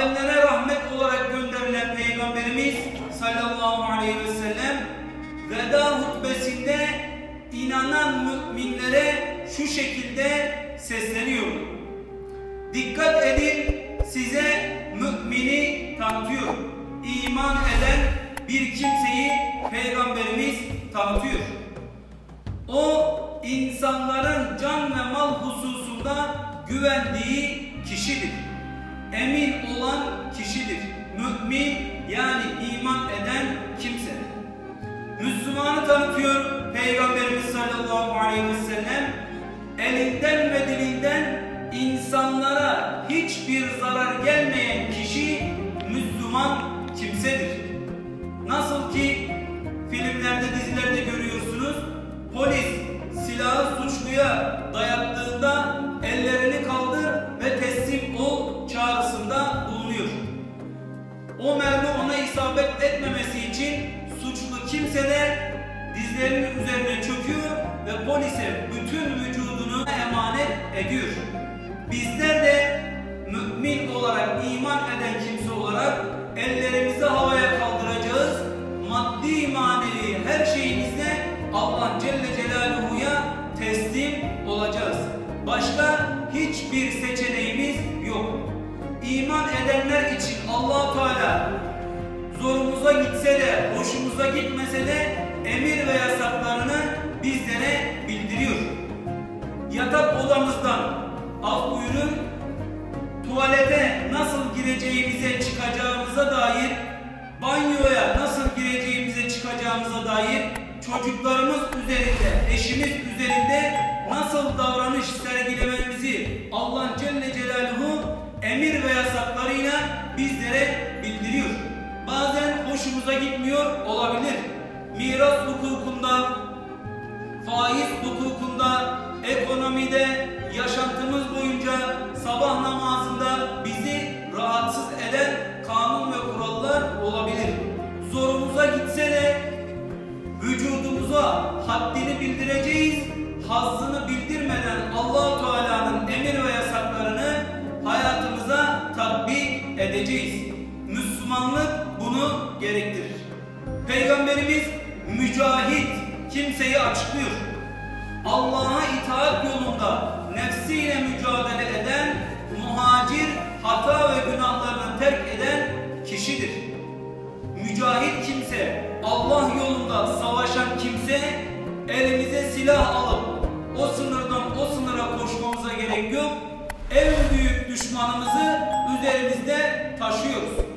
alemlere rahmet olarak gönderilen Peygamberimiz sallallahu aleyhi ve sellem veda hutbesinde inanan müminlere şu şekilde sesleniyor. Dikkat edin size mümini tanıtıyor. İman eden bir kimseyi Peygamberimiz tanıtıyor. O insanların can ve mal hususunda güvendiği kişidir. Tanıtıyor Peygamberimiz sallallahu aleyhi ve sellem. Elinden ve dilinden insanlara hiçbir zarar gelmeyen kişi Müslüman kimsedir. Nasıl ki filmlerde, dizilerde görüyorsunuz. Polis silahı suçluya dayattığında ellerini kaldır ve teslim ol çağrısında bulunuyor. O mermi ona isabet etmemesi için suçlu kimse de dizlerinin üzerine çöküyor ve polise bütün vücudunu emanet ediyor. Bizler de mümin olarak, iman eden kimse olarak ellerimizi havaya kaldıracağız. Maddi manevi her şeyimizle Allah Celle Celaluhu'ya teslim olacağız. Başka hiçbir seçeneğimiz yok. İman edenler için allah Teala zorumuza gitse de, hoşumuza gitmese de emir ve yasaklarını bizlere bildiriyor. Yatak odamızdan af buyurun, tuvalete nasıl gireceğimize çıkacağımıza dair, banyoya nasıl gireceğimize çıkacağımıza dair, çocuklarımız üzerinde, eşimiz üzerinde nasıl davranış hukukunda, faiz hukukunda, ekonomide, yaşantımız boyunca sabah namazında bizi rahatsız eden kanun ve kurallar olabilir. Zorumuza gitse de vücudumuza haddini bildireceğiz. Hazzını bildirmeden allah Teala'nın emir ve yasaklarını hayatımıza tatbik edeceğiz. Müslümanlık bunu gerektirir. Peygamberimiz mücahit kimseyi açıklıyor. Allah'a itaat yolunda nefsiyle mücadele eden, muhacir, hata ve günahlarını terk eden kişidir. Mücahit kimse, Allah yolunda savaşan kimse, elimize silah alıp o sınırdan o sınıra koşmamıza gerek yok. En büyük düşmanımızı üzerimizde taşıyoruz.